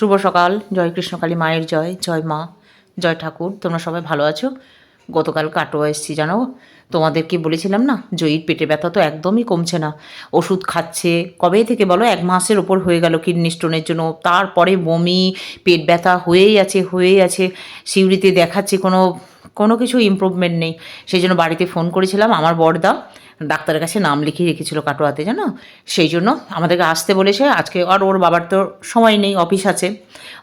শুভ সকাল, জয় কৃষ্ণকালী মায়ের জয় জয় মা, জয় ঠাকুর, তোমরা সবাই ভালো আছো? গতকাল কাটোয়া এসেছি, জানো? তোমাদেরকে বলেছিলাম না, জয়ীর পেটে ব্যথা তো একদমই কমছে না। ওষুধ খাচ্ছে, কবে থেকে বলো? এক মাসের ওপর হয়ে গেল কিডনি স্টোনের জন্য। তারপরে বমি, পেট ব্যথা হয়েই আছে হয়েই আছে। সিউড়িতে দেখাচ্ছে কোনো কোনো কিছু ইমপ্রুভমেন্ট নেই। সেই জন্য বাড়িতে ফোন করেছিলাম, আমার বড়দা ডাক্তারের কাছে নাম লিখিয়ে রেখেছিল কাটোয়াতে, জানো? সেই জন্য আমাদেরকে আসতে বলেছে, আজকে আর ওর বাবার তো সময় নেই অফিস আছে।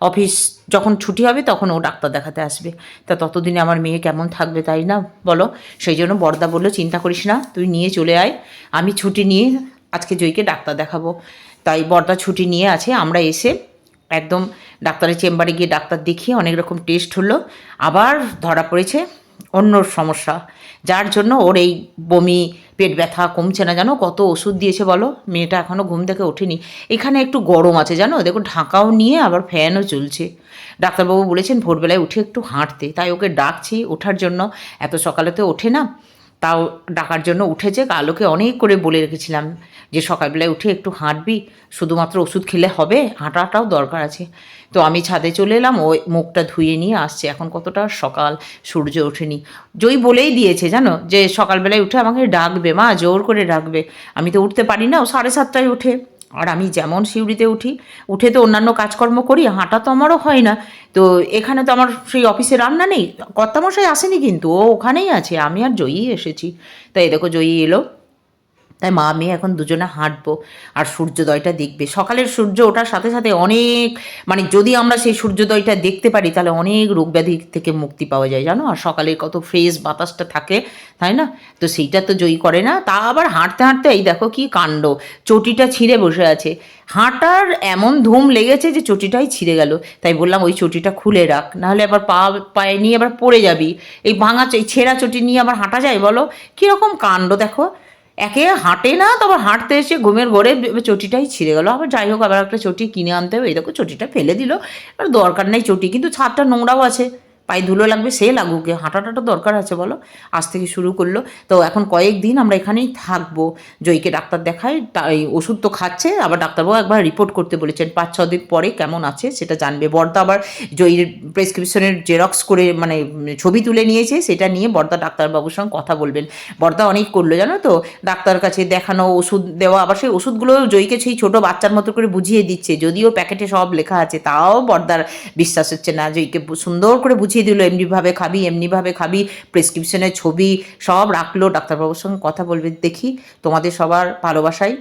অফিস যখন ছুটি হবে তখন ও ডাক্তার দেখাতে আসবে। তা ততদিনে আমার মেয়ে কেমন থাকবে তাই না, বলো? সেই জন্য বড়দা বলল, চিন্তা করিস না, তুই নিয়ে চলে আয়, আমি ছুটি নিয়ে আজকে জয়কে ডাক্তার দেখাবো। তাই বড়দা ছুটি নিয়ে আছে, আমরা এসে একদম ডাক্তারের চেম্বারে গিয়ে ডাক্তার দেখিয়ে অনেক রকম টেস্ট হলো। আবার ধরা পড়েছে অন্য সমস্যা, যার জন্য ওর এই বমি, পেট ব্যথা কমছে না। জানো কত ওষুধ দিয়েছে বলো? মেয়েটা এখনও ঘুম থেকে ওঠেনি। এখানে একটু গরম আছে, জানো? দেখো ঢাকাও নিয়ে আবার ফ্যানও চলছে। ডাক্তারবাবু বলেছেন, ভোরবেলায় উঠে একটু হাঁটতে। তাই ওকে ডাকছি ওঠার জন্য। এত সকালে তো ওঠে না। তাও ডাকার জন্য উঠেছে। কালোকে অনেক করে বলে রেখেছিলাম যে সকালবেলায় উঠে একটু হাঁটবি, শুধুমাত্র ওষুধ খেলে হবে, হাঁটাটাও দরকার আছে। তো আমি ছাদে চলে এলাম ওই মুখটা ধুয়ে নিয়ে আসছে। এখন কতটা সকাল, সূর্য ওঠেনি। জয়ী বলেই দিয়েছে, জানো? যে সকালবেলায় উঠে আমাকে ডাকবে, মা, জোর করে ডাকবে। আমি তো উঠতে পারি না, ও সাড়ে সাতটায় ওঠে। আর আমি যেমন সিউড়িতে উঠি, উঠে তো অন্যান্য কাজকর্ম করি, হাঁটা তো আমারও হয় না। তো এখানে তো আমার সেই অফিসে রান্না নেই, কর্তামশাই আসেনি কিন্তু, ও ওখানেই আছে, আমি আর জয়ী এসেছি। তাই দেখো জয়ী এলো। তাই মা মেয়ে এখন দুজনে হাঁটবো আর সূর্যোদয়টা দেখবে। সকালের সূর্য ওঠার সাথে সাথে অনেক মানে যদি আমরা সেই সূর্যোদয়টা দেখতে পারি, তাহলে অনেক রোগ ব্যাধি থেকে মুক্তি পাওয়া যায়, জানো? আর সকালে কত ফ্রেশ বাতাসটা থাকে, তাই না? তো সেইটা তো জয়ী করে না। তা আবার হাঁটতে হাঁটতে, এই দেখো কি কাণ্ড। চটিটা ছিঁড়ে বসে আছে। হাঁটার এমন ধুম লেগেছে যে চটিটাই ছিঁড়ে গেল। তাই বললাম, ওই চটিটা খুলে রাখ, নাহলে আবার পা, পায়ে নিয়ে আবার পড়ে যাবি। এই ভাঙা এই ছেঁড়া চটি নিয়ে আবার হাঁটা যায় বলো? কীরকম কাণ্ড দেখো? একে হাঁটে না, তারপর হাঁটতে এসে ঘুমের ঘরে চটিটাই ছিঁড়ে গেলো। আবার যাই হোক, আবার একটা চটি কিনে আনতে হবে, এই দেখো চটিটা ফেলে দিল। এবার দরকার নেই চটি, কিন্তু ছাদটা নোংরাও আছে। পায়ে ধুলো লাগবে, সে লাগুক। হাঁটাটা দরকার আছে, বলো। আজ থেকে শুরু করল। তো এখন কয়েকদিন আমরা এখানেই থাকব। জয়কে ডাক্তার দেখায় ওষুধ তো খাচ্ছে, আবার ডাক্তারবাবু একবার রিপোর্ট করতে বলেছেন, পাঁচ, ছ দিন পরে কেমন আছে সেটা জানবে। বর্দা আবার জয়ীর প্রেসক্রিপশনের জেরক্স করে মানে ছবি তুলে নিয়েছে, সেটা নিয়ে বর্দা ডাক্তারবাবুর সঙ্গে কথা বলবেন। বর্দা অনেক করল, জানো তো? ডাক্তার কাছে দেখানো ওষুধ দেওয়া, আবার সেই ওষুধগুলো জয়ীকে সেই ছোটো বাচ্চার মতো করে বুঝিয়ে দিচ্ছে। যদিও প্যাকেটে সব লেখা আছে, তাও বর্দার বিশ্বাস হচ্ছে না। জয়ীকে সুন্দর করে বুঝিয়ে দিল, এমনিভাবে খাবি এমনিভাবে খাবি প্রেসক্রিপশনের ছবি সব রাখল, ডাক্তারবাবুর সঙ্গে কথা বলবে, দেখি তোমাদের সবার ভালোবাসায়